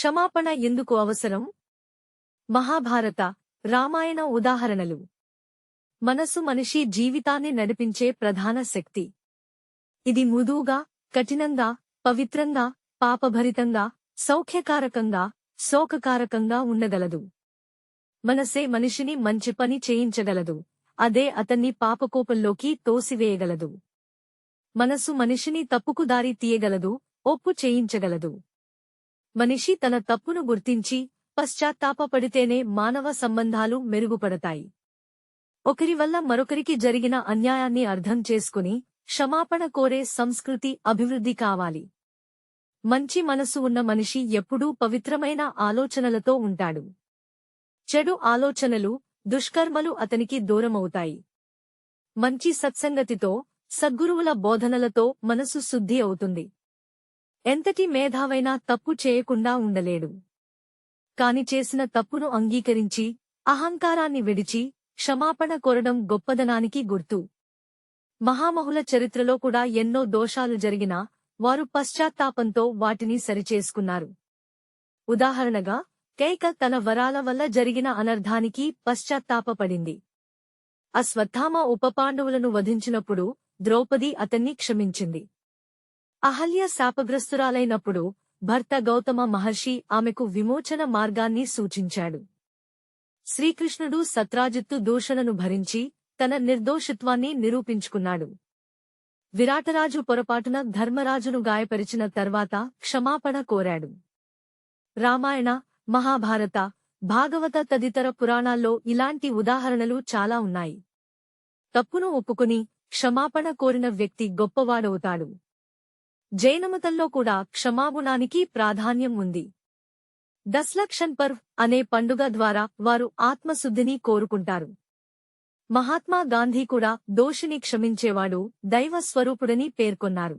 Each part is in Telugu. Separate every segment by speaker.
Speaker 1: క్షమాపణ ఎందుకు అవసరం? మహాభారత రామాయణ ఉదాహరణలు. మనసు మనిషి జీవితాన్ని నడిపించే ప్రధాన శక్తి. ఇది మృదువుగా కఠినంగా పవిత్రంగా పాపభరితంగా సౌఖ్యకారకంగా శోకకారకంగా ఉండగలదు. మనసే మనిషిని మంచి పని చేయించగలదు. అదే అతన్ని పాపకోపంలోకి తోసివేయగలదు. మనసు మనిషిని తప్పుకు దారి తీయగలదు ఒప్పు చేయించగలదు. మనిషి తన తప్పును గుర్తించి పశ్చాత్తాపపడితేనే మానవ సంబంధాలు మెరుగుపడతాయి. ఒకరి వల్ల మరొకరికి జరిగిన అన్యాయాన్ని అర్థం చేసుకుని క్షమాపణ కోరే సంస్కృతి అభివృద్ధి కావాలి. మంచి మనసు ఉన్న మనిషి ఎప్పుడూ పవిత్రమైన ఆలోచనలతో ఉంటాడు. చెడు ఆలోచనలు దుష్కర్మలు అతనికి దూరమవుతాయి. మంచి సత్సంగతితో సద్గురువుల బోధనలతో మనసు శుద్ధి అవుతుంది. ఎంతటి మేధావైనా తప్పు చేయకుండా ఉండలేడు. కాని చేసిన తప్పును అంగీకరించి అహంకారాన్ని విడిచి క్షమాపణ కోరడం గొప్పదనానికి గుర్తు. మహామహుల చరిత్రలో కూడా ఎన్నో దోషాలు జరిగినా వారు పశ్చాత్తాపంతో వాటిని సరిచేసుకున్నారు. ఉదాహరణగా కైక తన వరాల వల్ల జరిగిన అనర్ధానికి పశ్చాత్తాపపడింది. అశ్వత్థామ ఉపపాండవులను వధించినప్పుడు ద్రౌపది అతన్ని క్షమించింది. అహల్య శాపగ్రస్తురాలైనప్పుడు భర్త గౌతమ మహర్షి ఆమెకు విమోచన మార్గాన్ని సూచించాడు. శ్రీకృష్ణుడు సత్రాజిత్తు దూషణను భరించి తన నిర్దోషిత్వాన్ని నిరూపించుకున్నాడు. విరాటరాజు పొరపాటున ధర్మరాజును గాయపరిచిన తర్వాత క్షమాపణ కోరాడు. రామాయణ మహాభారత భాగవత తదితర పురాణాల్లో ఇలాంటి ఉదాహరణలు చాలా ఉన్నాయి. తప్పును ఒప్పుకుని క్షమాపణ కోరిన వ్యక్తి గొప్పవాడవుతాడు. జైనమతంలో కూడా క్షమాగుణానికి ప్రాధాన్యం ఉంది. దస్లక్షన్ పర్వ్ అనే పండుగ ద్వారా వారు ఆత్మశుద్ధిని కోరుకుంటారు. మహాత్మా గాంధీ కూడా దోషిని క్షమించేవాడు దైవ స్వరూపుడని పేర్కొన్నారు.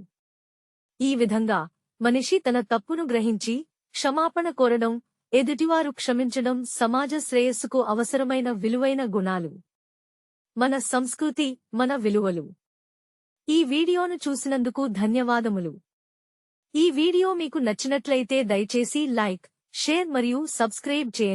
Speaker 1: ఈ విధంగా మనిషి తన తప్పును గ్రహించి క్షమాపణ కోరడం ఎదుటివారు క్షమించడం సమాజ శ్రేయస్సుకు అవసరమైన విలువైన గుణాలు. మన సంస్కృతి మన విలువలు. ఈ వీడియోను చూసినందుకు ధన్యవాదములు. ఈ వీడియో మీకు నచ్చినట్లయితే దయచేసి లైక్ షేర్ మరియు సబ్స్క్రైబ్ చేయండి.